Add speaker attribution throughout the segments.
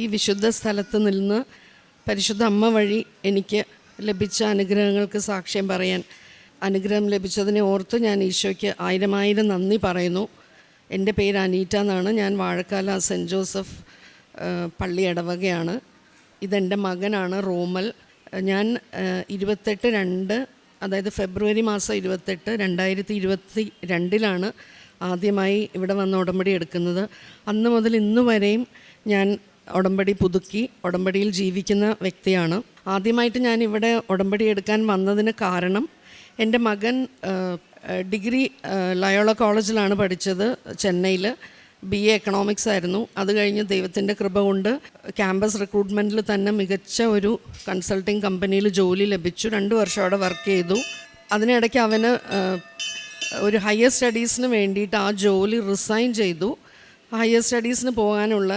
Speaker 1: ഈ വിശുദ്ധ സ്ഥലത്ത് നിന്ന് പരിശുദ്ധ അമ്മ വഴി എനിക്ക് ലഭിച്ച അനുഗ്രഹങ്ങൾക്ക് സാക്ഷ്യം പറയാൻ അനുഗ്രഹം ലഭിച്ചതിനെ ഓർത്ത് ഞാൻ ഈശോയ്ക്ക് ആയിരം ആയിരം നന്ദി പറയുന്നു. എന്റെ പേര് അനീറ്റ എന്നാണ്. ഞാൻ വാഴക്കാല സെന്റ് ജോസഫ് പള്ളി ഇടവകയാണ് ഇതെന്റെ മകനാണ് റോമൽ. ഞാൻ ഇരുപത്തെട്ട് രണ്ട് അതായത് ഫെബ്രുവരി മാസം ഇരുപത്തെട്ട് രണ്ടായിരത്തി ഇരുപത്തി രണ്ടിലാണ് ആദ്യമായി ഇവിടെ വന്ന് ഉടമ്പടി എടുക്കുന്നത്. അന്ന് മുതൽ ഇന്ന് വരെയും ഞാൻ ഉടമ്പടി പുതുക്കി ഉടമ്പടിയിൽ ജീവിക്കുന്ന വ്യക്തിയാണ്. ആദ്യമായിട്ട് ഞാൻ ഇവിടെ ഉടമ്പടി എടുക്കാൻ വന്നതിന് കാരണം എന്റെ മകൻ ഡിഗ്രി ലയോള കോളേജിലാണ് പഠിച്ചത് ചെന്നൈയിൽ ബി എ എക്കണോമിക്സ് ആയിരുന്നു. അത് കഴിഞ്ഞ് ദൈവത്തിന്റെ കൃപ കൊണ്ട് ക്യാമ്പസ് റിക്രൂട്ട്മെന്റിൽ തന്നെ മികച്ച ഒരു കൺസൾട്ടിങ് കമ്പനിയിൽ ജോലി ലഭിച്ചു. രണ്ട് വർഷം അവിടെ വർക്ക് ചെയ്തു. അതിനിടയ്ക്ക് അവന് ഒരു ഹയർ സ്റ്റഡീസിന് വേണ്ടിയിട്ട് ആ ജോലി റിസൈൻ ചെയ്തു. ഹയർ സ്റ്റഡീസിന് പോകാനുള്ള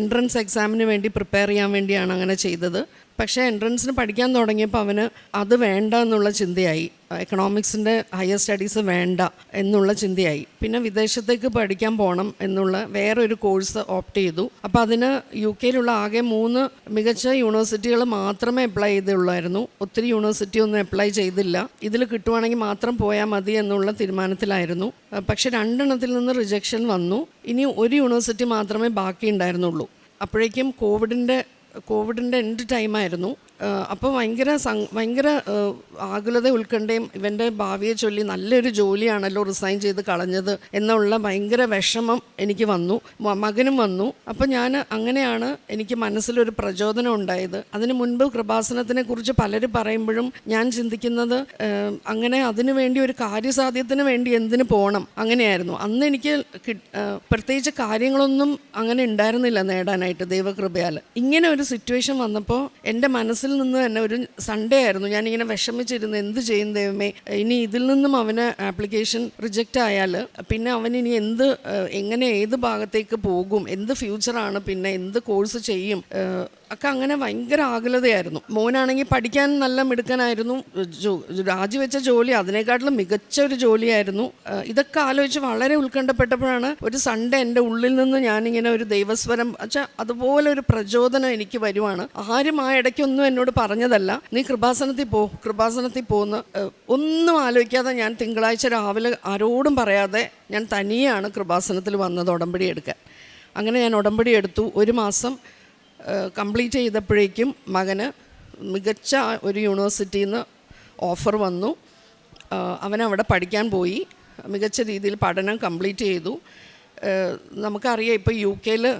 Speaker 1: എൻട്രൻസ് എക്സാമിന് വേണ്ടി പ്രിപ്പയർ ചെയ്യാൻ വേണ്ടിയാണ് അങ്ങനെ ചെയ്തത്. പക്ഷേ എൻട്രൻസിന് പഠിക്കാൻ തുടങ്ങിയപ്പോൾ അവന് അത് വേണ്ട എന്നുള്ള ചിന്തയായി. എക്കണോമിക്സിന്റെ ഹയർ സ്റ്റഡീസ് വേണ്ട എന്നുള്ള ചിന്തയായി. പിന്നെ വിദേശത്തേക്ക് പഠിക്കാൻ പോകണം എന്നുള്ള വേറൊരു കോഴ്സ് ഓപ്റ്റ് ചെയ്തു. അപ്പോൾ അതിന് യു കെയിലുള്ള ആകെ മൂന്ന് മികച്ച യൂണിവേഴ്സിറ്റികൾ മാത്രമേ അപ്ലൈ ചെയ്തുള്ളായിരുന്നു. ഒത്തിരി യൂണിവേഴ്സിറ്റി ഒന്നും അപ്ലൈ ചെയ്തില്ല. ഇതിൽ കിട്ടുവാണെങ്കിൽ മാത്രം പോയാൽ മതി എന്നുള്ള തീരുമാനത്തിലായിരുന്നു. പക്ഷേ രണ്ടെണ്ണത്തിൽ നിന്ന് റിജക്ഷൻ വന്നു. ഇനി ഒരു യൂണിവേഴ്സിറ്റി മാത്രമേ ബാക്കി ഉണ്ടായിരുന്നുള്ളൂ അപ്പോഴേക്കും കോവിഡിന്റെ കോവിഡിന്റെ എൻഡ് ടൈമായിരുന്നു അപ്പോൾ ഭയങ്കര സം ഭയങ്കര ആകുലത ഉൾക്കണ്ടേയും ഇവന്റെ ഭാവിയെ ചൊല്ലി നല്ലൊരു ജോലിയാണല്ലോ റിസൈൻ ചെയ്ത് കളഞ്ഞത് എന്നുള്ള ഭയങ്കര വിഷമം എനിക്ക് വന്നു. മകനും വന്നു. അപ്പോൾ ഞാൻ അങ്ങനെയാണ് എനിക്ക് മനസ്സിലൊരു പ്രചോദനം ഉണ്ടായത്. അതിന് മുൻപ് കൃപാസനത്തിനെ കുറിച്ച് പലരും പറയുമ്പോഴും ഞാൻ ചിന്തിക്കുന്നത് അങ്ങനെ അതിനു വേണ്ടി ഒരു കാര്യസാധ്യത്തിന് വേണ്ടി എന്തിനു പോകണം അങ്ങനെയായിരുന്നു. അന്ന് എനിക്ക് പ്രത്യേകിച്ച് കാര്യങ്ങളൊന്നും അങ്ങനെ ഉണ്ടായിരുന്നില്ല നേടാനായിട്ട് ദൈവകൃപയാൽ ഇങ്ങനെ ഒരു സിറ്റുവേഷൻ വന്നപ്പോൾ എന്റെ മനസ്സിൽ നിന്ന് തന്നെ ഒരു സൺഡേ ആയിരുന്നു. ഞാനിങ്ങനെ വിഷമിച്ചിരുന്നു എന്ത് ചെയ്യും ദൈവമേ? ഇനി ഇതിൽ നിന്നും അവന് ആപ്ലിക്കേഷൻ റിജക്റ്റ് ആയാൽ പിന്നെ അവൻ ഇനി എന്ത് എങ്ങനെ ഏത് ഭാഗത്തേക്ക് പോകും എന്ത് ഫ്യൂച്ചറാണ് പിന്നെ എന്ത് കോഴ്സ് ചെയ്യും ഒക്കെ അങ്ങനെ ഭയങ്കര ആകുലതയായിരുന്നു. മോനാണെങ്കിൽ പഠിക്കാൻ നല്ല മിടുക്കനായിരുന്നു. രാജിവെച്ച ജോലി അതിനേക്കാട്ടിലും മികച്ച ഒരു ജോലിയായിരുന്നു ഇതൊക്കെ ആലോചിച്ച് വളരെ ഉത്കണ്ഠപ്പെട്ടപ്പോഴാണ് ഒരു സൺഡേ എന്റെ ഉള്ളിൽ നിന്ന് ഞാനിങ്ങനെ ഒരു ദൈവസ്വരം അച്ഛാ അതുപോലെ ഒരു പ്രചോദനം എനിക്ക് വരുവാണ്. ആരും ആ ഇടയ്ക്കൊന്നും എന്നോട് പറഞ്ഞതല്ല. നീ കൃപാസനത്തിൽ പോ കൃപാസനത്തിൽ പോന്ന് ഒന്നും ആലോചിക്കാതെ ഞാൻ തിങ്കളാഴ്ച രാവിലെ ആരോടും പറയാതെ ഞാൻ തനിയാണ് കൃപാസനത്തിൽ വന്നത് ഉടമ്പടി എടുക്കാൻ. അങ്ങനെ ഞാൻ ഉടമ്പടി എടുത്തു. ഒരു മാസം കംപ്ലീറ്റ് ചെയ്തപ്പോഴേക്കും മകന് മികച്ച ഒരു യൂണിവേഴ്സിറ്റിയിൽ നിന്ന് ഓഫർ വന്നു. അവൻ അവിടെ പഠിക്കാൻ പോയി. മികച്ച രീതിയിൽ പഠനം കംപ്ലീറ്റ് ചെയ്തു. നമുക്കറിയാം ഇപ്പോൾ യു കെയിൽ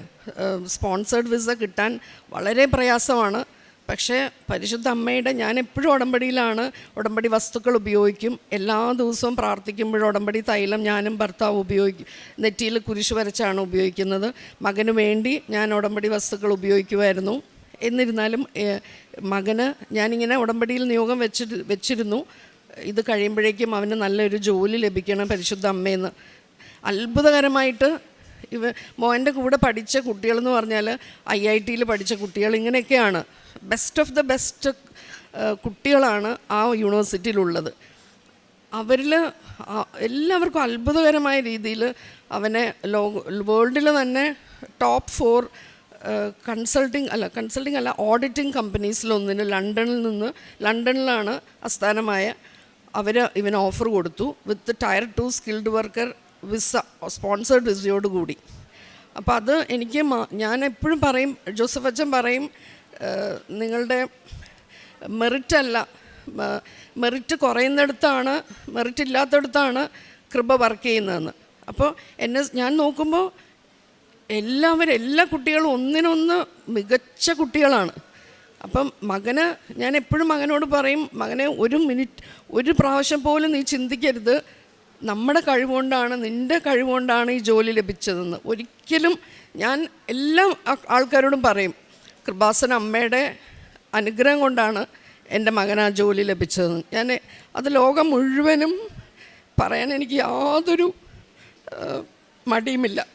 Speaker 1: സ്പോൺസേഡ് വിസ കിട്ടാൻ വളരെ പ്രയാസമാണ്. പക്ഷേ പരിശുദ്ധ അമ്മയുടെ ഞാൻ എപ്പോഴും ഉടമ്പടിയിലാണ്. ഉടമ്പടി വസ്തുക്കൾ ഉപയോഗിക്കും. എല്ലാ ദിവസവും പ്രാർത്ഥിക്കുമ്പോഴും ഉടമ്പടി തൈലം ഞാനും ഭർത്താവ് ഉപയോഗിക്കും. നെറ്റിയിൽ കുരിശ് വരച്ചാണ് ഉപയോഗിക്കുന്നത്. മകന് വേണ്ടി ഞാൻ ഉടമ്പടി വസ്തുക്കൾ ഉപയോഗിക്കുമായിരുന്നു എന്നിരുന്നാലും മകന് ഞാനിങ്ങനെ ഉടമ്പടിയിൽ നിയോഗം വെച്ചിട്ട് വെച്ചിരുന്നു. ഇത് കഴിയുമ്പോഴേക്കും അവന് നല്ലൊരു ജോലി ലഭിക്കണം പരിശുദ്ധ അമ്മയെന്ന് അത്ഭുതകരമായിട്ട് ഇവ മോന്റെ കൂടെ പഠിച്ച കുട്ടികളെന്ന് പറഞ്ഞാൽ ഐ ഐ ടിയിൽ പഠിച്ച കുട്ടികൾ ഇങ്ങനെയൊക്കെയാണ്. ബെസ്റ്റ് ഓഫ് ദ ബെസ്റ്റ് കുട്ടികളാണ് ആ യൂണിവേഴ്സിറ്റിയിലുള്ളത്. അവരിൽ എല്ലാവർക്കും അത്ഭുതകരമായ രീതിയിൽ അവനെ ലോക വേൾഡിൽ തന്നെ ടോപ്പ് ഫോർ കൺസൾട്ടിങ് അല്ല കൺസൾട്ടിങ് അല്ല ഓഡിറ്റിംഗ് കമ്പനീസിലൊന്നിന് ലണ്ടനിൽ നിന്ന് ലണ്ടനിലാണ് ആസ്ഥാനമായ അവർ ഇവന് ഓഫർ കൊടുത്തു. With tier two skilled worker visa sponsored വിസയോട് കൂടി. അപ്പോൾ അത് എനിക്ക് ഞാൻ എപ്പോഴും പറയും ജോസഫ് അച്ഛൻ പറയും നിങ്ങളുടെ മെറിറ്റ് അല്ല മെറിറ്റ് കുറയുന്നിടത്താണ് മെറിറ്റ് ഇല്ലാത്തടത്താണ് കൃപ വർക്ക് ചെയ്യുന്നതെന്ന്. അപ്പോൾ എന്നെ ഞാൻ നോക്കുമ്പോൾ എല്ലാവരും എല്ലാ കുട്ടികളും ഒന്നിനൊന്ന് മികച്ച കുട്ടികളാണ്. അപ്പം മകന് ഞാൻ എപ്പോഴും മകനോട് പറയും മകനെ ഒരു മിനിറ്റ് ഒരു പ്രാവശ്യം പോലും നീ ചിന്തിക്കരുത്. നമ്മുടെ കഴിവുകൊണ്ടാണ് നിന്റെ കഴിവുകൊണ്ടാണ് ഈ ജോലി ലഭിച്ചതെന്ന് ഒരിക്കലും ഞാൻ എല്ലാ ആൾക്കാരോടും പറയും. കൃപാസന അമ്മയുടെ അനുഗ്രഹം കൊണ്ടാണ് എന്റെ മകൻ ആ ജോലി ലഭിച്ചതെന്ന്. ഞാൻ അത് ലോകം മുഴുവനും പറയാൻ എനിക്ക് യാതൊരു മടിയുമില്ല.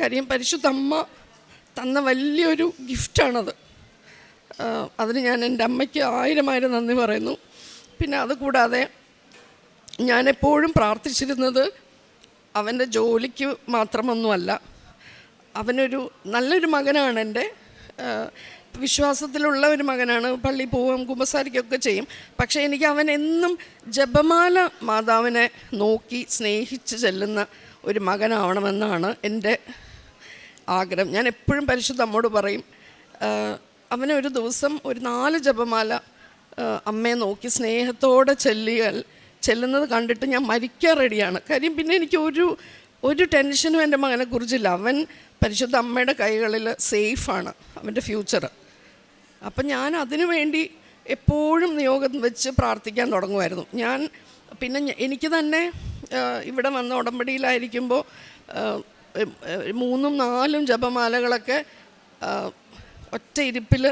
Speaker 1: കാര്യം പരിശുദ്ധ അമ്മ തന്ന വലിയൊരു ഗിഫ്റ്റാണത്. അതിന് ഞാൻ എന്റെ അമ്മയ്ക്ക് ആയിരം ആയിരം നന്ദി പറയുന്നു. പിന്നെ അതുകൂടാതെ ഞാൻ എപ്പോഴും പ്രാർത്ഥിച്ചിരുന്നത് അവന്റെ ജോലിക്ക് മാത്രമൊന്നുമല്ല. അവനൊരു നല്ലൊരു മകനാണ് എന്റെ. വിശ്വാസത്തിലുള്ള ഒരു മകനാണ്. പള്ളി പോവും കുമ്പസാരിക്കൊക്കെ ചെയ്യും. പക്ഷേ എനിക്ക് അവൻ എന്നും ജപമാല മാതാവിനെ നോക്കി സ്നേഹിച്ച് ചെല്ലുന്ന ഒരു മകനാവണമെന്നാണ് എന്റെ ആഗ്രഹം. ഞാൻ എപ്പോഴും പരിശുദ്ധ അമ്മോട് പറയും അവനൊരു അവനെ ഒരു ദിവസം ഒരു നാല് ജപമാല അമ്മയെ നോക്കി സ്നേഹത്തോടെ ചെല്ലിയാൽ ചെല്ലുന്നത് കണ്ടിട്ട് ഞാൻ മരിക്കാൻ റെഡിയാണ്. കാര്യം പിന്നെ എനിക്ക് ഒരു ഒരു ടെൻഷനും എന്റെ മകനെക്കുറിച്ചില്ല അവൻ പരിശുദ്ധ അമ്മയുടെ കൈകളിൽ സേഫാണ് അവന്റെ ഫ്യൂച്ചർ അപ്പം ഞാൻ അതിനു വേണ്ടി എപ്പോഴും നിയോഗം വെച്ച് പ്രാർത്ഥിക്കാൻ തുടങ്ങുമായിരുന്നു. ഞാൻ പിന്നെ എനിക്ക് തന്നെ ഇവിടെ വന്ന ഉടമ്പടിയിലായിരിക്കുമ്പോൾ മൂന്നും നാലും ജപമാലകളൊക്കെ ഒറ്റ ഇരിപ്പിൽ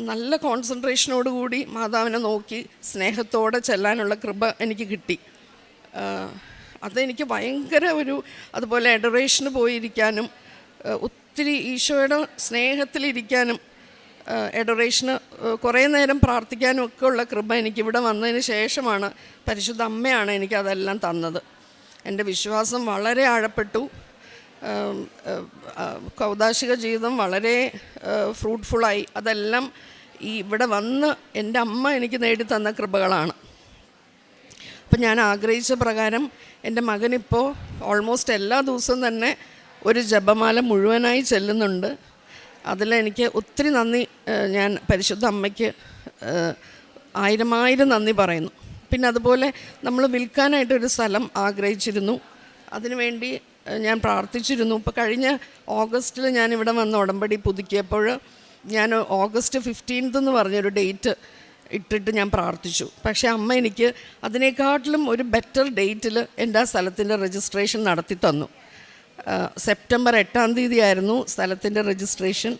Speaker 1: നല്ല കോൺസെൻട്രേഷനോട് കൂടി മാതാവിനെ നോക്കി സ്നേഹത്തോടെ ചെല്ലാനുള്ള കൃപ എനിക്ക് കിട്ടി. അതെനിക്ക് ഭയങ്കര ഒരു അതുപോലെ എഡറേഷന് പോയിരിക്കാനും ഒത്തിരി ഈശോയുടെ സ്നേഹത്തിലിരിക്കാനും എഡറേഷന് കുറേ നേരം പ്രാർത്ഥിക്കാനും ഒക്കെ ഉള്ള കൃപ എനിക്കിവിടെ വന്നതിന് ശേഷമാണ് പരിശുദ്ധ അമ്മയാണ് എനിക്കതെല്ലാം തന്നത്. എന്റെ വിശ്വാസം വളരെ ആഴപ്പെട്ടു. കൗതാശിക ജീവിതം വളരെ ഫ്രൂട്ട്ഫുള്ളായി അതെല്ലാം ഈ ഇവിടെ വന്ന് എന്റെ അമ്മ എനിക്ക് നേടിത്തന്ന കൃപകളാണ്. അപ്പം ഞാൻ ആഗ്രഹിച്ച പ്രകാരം എന്റെ മകനിപ്പോൾ ഓൾമോസ്റ്റ് എല്ലാ ദിവസവും തന്നെ ഒരു ജപമാല മുഴുവനായി ചെല്ലുന്നുണ്ട്. അതിലെനിക്ക് ഒത്തിരി നന്ദി ഞാൻ പരിശുദ്ധ അമ്മയ്ക്ക് ആയിരം ആയിരമായിരം നന്ദി പറയുന്നു. പിന്നെ അതുപോലെ നമ്മൾ വിൽക്കാനായിട്ടൊരു സ്ഥലം ആഗ്രഹിച്ചിരുന്നു. അതിനുവേണ്ടി ഞാൻ പ്രാർത്ഥിച്ചിരുന്നു. ഇപ്പോൾ കഴിഞ്ഞ ഓഗസ്റ്റിൽ ഞാൻ ഇവിടെ വന്ന് ഉടമ്പടി പുതുക്കിയപ്പോൾ ഞാൻ ഓഗസ്റ്റ് ഫിഫ്റ്റീൻത്ത് എന്ന് പറഞ്ഞൊരു ഡേറ്റ് ഇട്ടിട്ട് ഞാൻ പ്രാർത്ഥിച്ചു. പക്ഷേ അമ്മ എനിക്ക് അതിനേക്കാട്ടിലും ഒരു ബെറ്റർ ഡേറ്റിൽ എന്റെ ആ സ്ഥലത്തിന്റെ രജിസ്ട്രേഷൻ നടത്തി തന്നു. സെപ്റ്റംബർ എട്ടാം തീയതി ആയിരുന്നു സ്ഥലത്തിന്റെ രജിസ്ട്രേഷൻ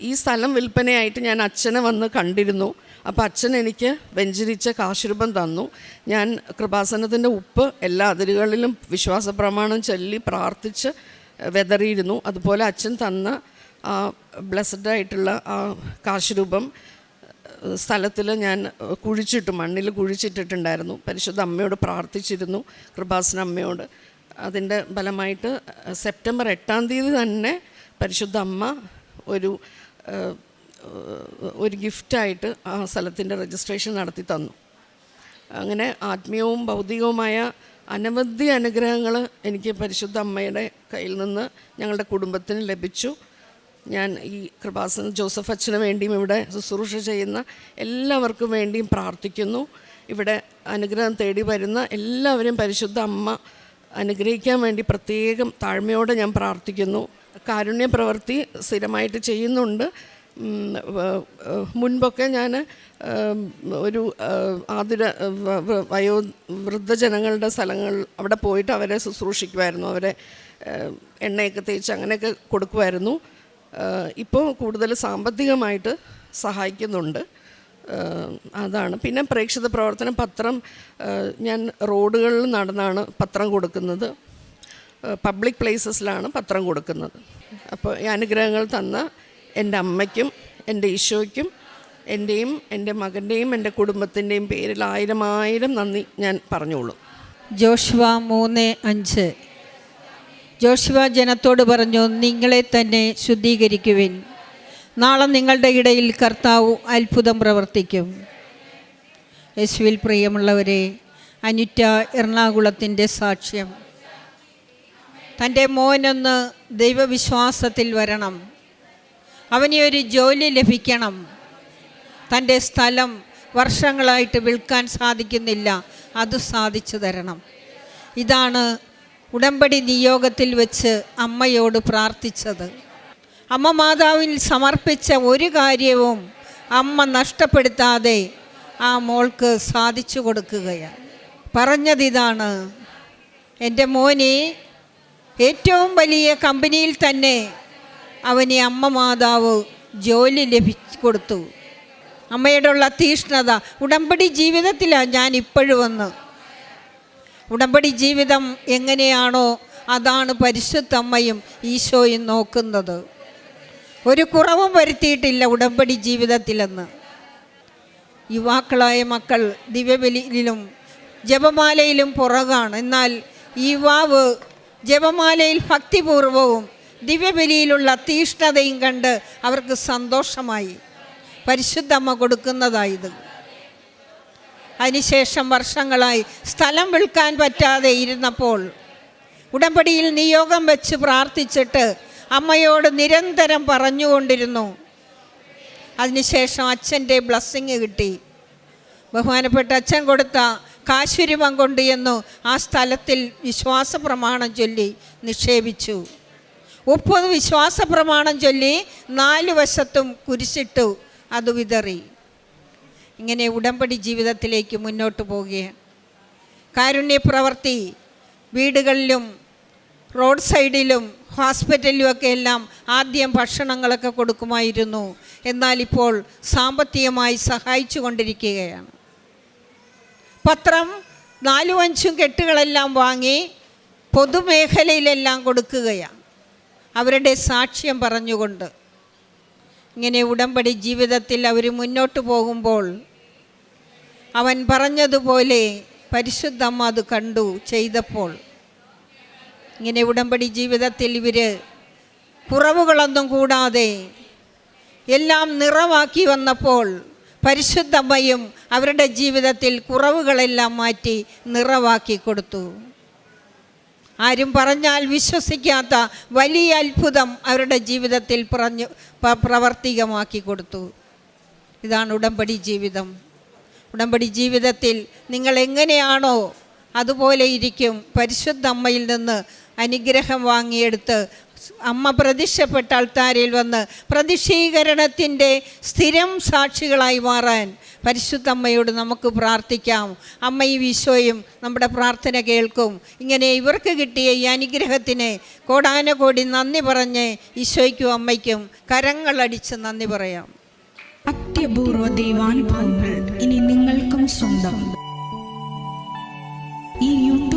Speaker 1: ഈ സ്ഥലം വിൽപ്പനയായിട്ട് ഞാൻ അച്ഛനെ വന്ന് കണ്ടിരുന്നു. അപ്പോൾ അച്ഛൻ എനിക്ക് വെഞ്ചരിച്ച കാശുരൂപം തന്നു. ഞാൻ കൃപാസനത്തിന്റെ ഉപ്പ് എല്ലാ അതിരുകളിലും വിശ്വാസ പ്രമാണം ചൊല്ലി പ്രാർത്ഥിച്ച് വെതറിയിരുന്നു. അതുപോലെ അച്ഛൻ തന്ന ആ ബ്ലസ്ഡ് ആയിട്ടുള്ള ആ കാശുരൂപം സ്ഥലത്തിൽ ഞാൻ കുഴിച്ചിട്ട് മണ്ണിൽ കുഴിച്ചിട്ടിട്ടുണ്ടായിരുന്നു. പരിശുദ്ധ അമ്മയോട് പ്രാർത്ഥിച്ചിരുന്നു കൃപാസന അമ്മയോട്. അതിന്റെ ഫലമായിട്ട് സെപ്റ്റംബർ എട്ടാം തീയതി തന്നെ പരിശുദ്ധ അമ്മ ഒരു ഒരു ഗിഫ്റ്റായിട്ട് ആ സ്ഥലത്തിന്റെ രജിസ്ട്രേഷൻ നടത്തി തന്നു. അങ്ങനെ ആത്മീയവും ഭൗതികവുമായ അനവധി അനുഗ്രഹങ്ങൾ എനിക്ക് പരിശുദ്ധ അമ്മയുടെ കയ്യിൽ നിന്ന് ഞങ്ങളുടെ കുടുംബത്തിന് ലഭിച്ചു. ഞാൻ ഈ കൃപാസന ജോസഫ് അച്ഛന് വേണ്ടിയും ഇവിടെ ശുശ്രൂഷ ചെയ്യുന്ന എല്ലാവർക്കും വേണ്ടിയും പ്രാർത്ഥിക്കുന്നു. ഇവിടെ അനുഗ്രഹം തേടി വരുന്ന എല്ലാവരെയും പരിശുദ്ധ അമ്മ അനുഗ്രഹിക്കാൻ വേണ്ടി പ്രത്യേകം താഴ്മയോടെ ഞാൻ പ്രാർത്ഥിക്കുന്നു. കാരുണ്യ പ്രവൃത്തി സ്ഥിരമായിട്ട് ചെയ്യുന്നുണ്ട്. മുൻപൊക്കെ ഞാൻ ഒരു ആതുര വയോ വൃദ്ധജനങ്ങളുടെ സ്ഥലങ്ങൾ അവിടെ പോയിട്ട് അവരെ ശുശ്രൂഷിക്കുമായിരുന്നു അവരെ എണ്ണയൊക്കെ തേച്ച് അങ്ങനെയൊക്കെ കൊടുക്കുമായിരുന്നു ഇപ്പോൾ കൂടുതൽ സാമ്പത്തികമായിട്ട് സഹായിക്കുന്നുണ്ട്. അതാണ്. പിന്നെ പ്രേക്ഷിത പ്രവർത്തനം പത്രം ഞാൻ റോഡുകളിൽ നടന്നാണ് പത്രം കൊടുക്കുന്നത്. പബ്ലിക് പ്ലേസസിലാണ് പത്രം കൊടുക്കുന്നത്. അപ്പോൾ ഈ അനുഗ്രഹങ്ങൾ തന്ന എന്റെ അമ്മയ്ക്കും എന്റെ ഈശോയ്ക്കും എന്റെയും എന്റെ മകന്റെയും എന്റെ കുടുംബത്തിന്റെയും പേരിൽ ആയിരം ആയിരം നന്ദി ഞാൻ പറഞ്ഞോളൂ.
Speaker 2: ജോഷുവ മൂന്ന് അഞ്ച്. ജോഷുവ ജനത്തോട് പറഞ്ഞു നിങ്ങളെ തന്നെ ശുദ്ധീകരിക്കുവിൻ. നാളെ നിങ്ങളുടെ ഇടയിൽ കർത്താവ് അത്ഭുതം പ്രവർത്തിക്കും. യേശുവിൽ പ്രിയമുള്ളവരെ അനുറ്റ എറണാകുളത്തിന്റെ സാക്ഷ്യം. തന്റെ മോനൊന്ന് ദൈവവിശ്വാസത്തിൽ വരണം. അവന് ഒരു ജോലി ലഭിക്കണം. തന്റെ സ്ഥലം വർഷങ്ങളായിട്ട് വിൽക്കാൻ സാധിക്കുന്നില്ല. അത് സാധിച്ചു തരണം. ഇതാണ് ഉടമ്പടി നിയോഗത്തിൽ വെച്ച് അമ്മയോട് പ്രാർത്ഥിച്ചത്. അമ്മ മാതാവിൽ സമർപ്പിച്ച ഒരു കാര്യവും അമ്മ നഷ്ടപ്പെടുത്താതെ ആ മോൾക്ക് സാധിച്ചു കൊടുക്കുകയാണ്. പറഞ്ഞതിതാണ് എന്റെ മോനെ ഏറ്റവും വലിയ കമ്പനിയിൽ തന്നെ അവന് അമ്മ മാതാവ് ജോലി ലഭിച്ചു കൊടുത്തു. അമ്മയോടുള്ള തീഷ്ണത. ഉടമ്പടി ജീവിതത്തിലാണ് ഞാൻ ഇപ്പോഴും വന്ന്. ഉടമ്പടി ജീവിതം എങ്ങനെയാണോ അതാണ് പരിശുദ്ധ അമ്മയും ഈശോയും നോക്കുന്നത്. ഒരു കുറവും വരുത്തിയിട്ടില്ല ഉടമ്പടി ജീവിതത്തിലെന്ന്. യുവാക്കളായ മക്കൾ ദിവ്യബലിയിലും ജപമാലയിലും പുറകാണ്. എന്നാൽ യുവാവ് ജപമാലയിൽ ഭക്തിപൂർവവും ദിവ്യബലിയിലുള്ള തീഷ്ണതയും കണ്ട് അവർക്ക് സന്തോഷമായി. പരിശുദ്ധമ്മ കൊടുക്കുന്നതായത്. അതിനുശേഷം വർഷങ്ങളായി സ്ഥലം വിൽക്കാൻ പറ്റാതെ ഇരുന്നപ്പോൾ ഉടമ്പടിയിൽ നിയോഗം വെച്ച് പ്രാർത്ഥിച്ചിട്ട് അമ്മയോട് നിരന്തരം പറഞ്ഞുകൊണ്ടിരുന്നു. അതിനുശേഷം അച്ഛന്റെ ബ്ലസ്സിങ് കിട്ടി. ബഹുമാനപ്പെട്ട അച്ഛൻ കൊടുത്ത കാശുരിമം കൊണ്ട് എന്നു ആ സ്ഥലത്തിൽ വിശ്വാസ പ്രമാണം ചൊല്ലി നിക്ഷേപിച്ചു. മുപ്പത് വിശ്വാസ പ്രമാണം ചൊല്ലി നാല് വശത്തും കുരിശിട്ടു അത് വിതറി. ഇങ്ങനെ ഉടമ്പടി ജീവിതത്തിലേക്ക് മുന്നോട്ട് പോവുകയാണ്. കാരുണ്യപ്രവർത്തി വീടുകളിലും റോഡ് സൈഡിലും ഹോസ്പിറ്റലിലും ഒക്കെ എല്ലാം ആദ്യം ഭക്ഷണങ്ങളൊക്കെ കൊടുക്കുമായിരുന്നു. എന്നാൽ ഇപ്പോൾ സാമ്പത്തികമായി സഹായിച്ചു കൊണ്ടിരിക്കുകയാണ്. പത്രം നാലും അഞ്ചും കെട്ടുകളെല്ലാം വാങ്ങി പൊതുമേഖലയിലെല്ലാം കൊടുക്കുകയാണ്. അവരുടെ സാക്ഷ്യം പറഞ്ഞുകൊണ്ട് ഇങ്ങനെ ഉടമ്പടി ജീവിതത്തിൽ അവർ മുന്നോട്ട് പോകുമ്പോൾ അവൻ പറഞ്ഞതുപോലെ പരിശുദ്ധമ്മ അത് കണ്ടു ചെയ്തപ്പോൾ ഇങ്ങനെ ഉടമ്പടി ജീവിതത്തിൽ ഇവർ കുറവുകളൊന്നും കൂടാതെ എല്ലാം നിറവാക്കി വന്നപ്പോൾ പരിശുദ്ധമ്മയും അവരുടെ ജീവിതത്തിൽ കുറവുകളെല്ലാം മാറ്റി നിറവാക്കി കൊടുത്തു. ആരും പറഞ്ഞാൽ വിശ്വസിക്കാത്ത വലിയ അത്ഭുതം അവരുടെ ജീവിതത്തിൽ പറഞ്ഞു പ്രവർത്തികമാക്കി കൊടുത്തു. ഇതാണ് ഉടമ്പടി ജീവിതം. ഉടമ്പടി ജീവിതത്തിൽ നിങ്ങൾ എങ്ങനെയാണോ അതുപോലെ ഇരിക്കും. പരിശുദ്ധ അമ്മയിൽ നിന്ന് അനുഗ്രഹം വാങ്ങിയെടുത്ത് അമ്മ പ്രത്യക്ഷപ്പെട്ട ആൾത്താരിൽ വന്ന് പ്രതിഷീകരണത്തിന്റെ സ്ഥിരം സാക്ഷികളായി മാറാൻ പരിശുദ്ധ അമ്മയോട് നമുക്ക് പ്രാർത്ഥിക്കാം. അമ്മയും ഈശോയും നമ്മുടെ പ്രാർത്ഥന കേൾക്കും. ഇങ്ങനെ ഇവർക്ക് കിട്ടിയ ഈ അനുഗ്രഹത്തിന് കോടാനകോടി നന്ദി പറഞ്ഞ് ഈശോയ്ക്കും അമ്മയ്ക്കും കരങ്ങളടിച്ച് നന്ദി പറയാം.
Speaker 3: അത്യപൂർവ ദൈവാനുഭവങ്ങൾ ഇനി നിങ്ങൾക്കും സ്വന്തം.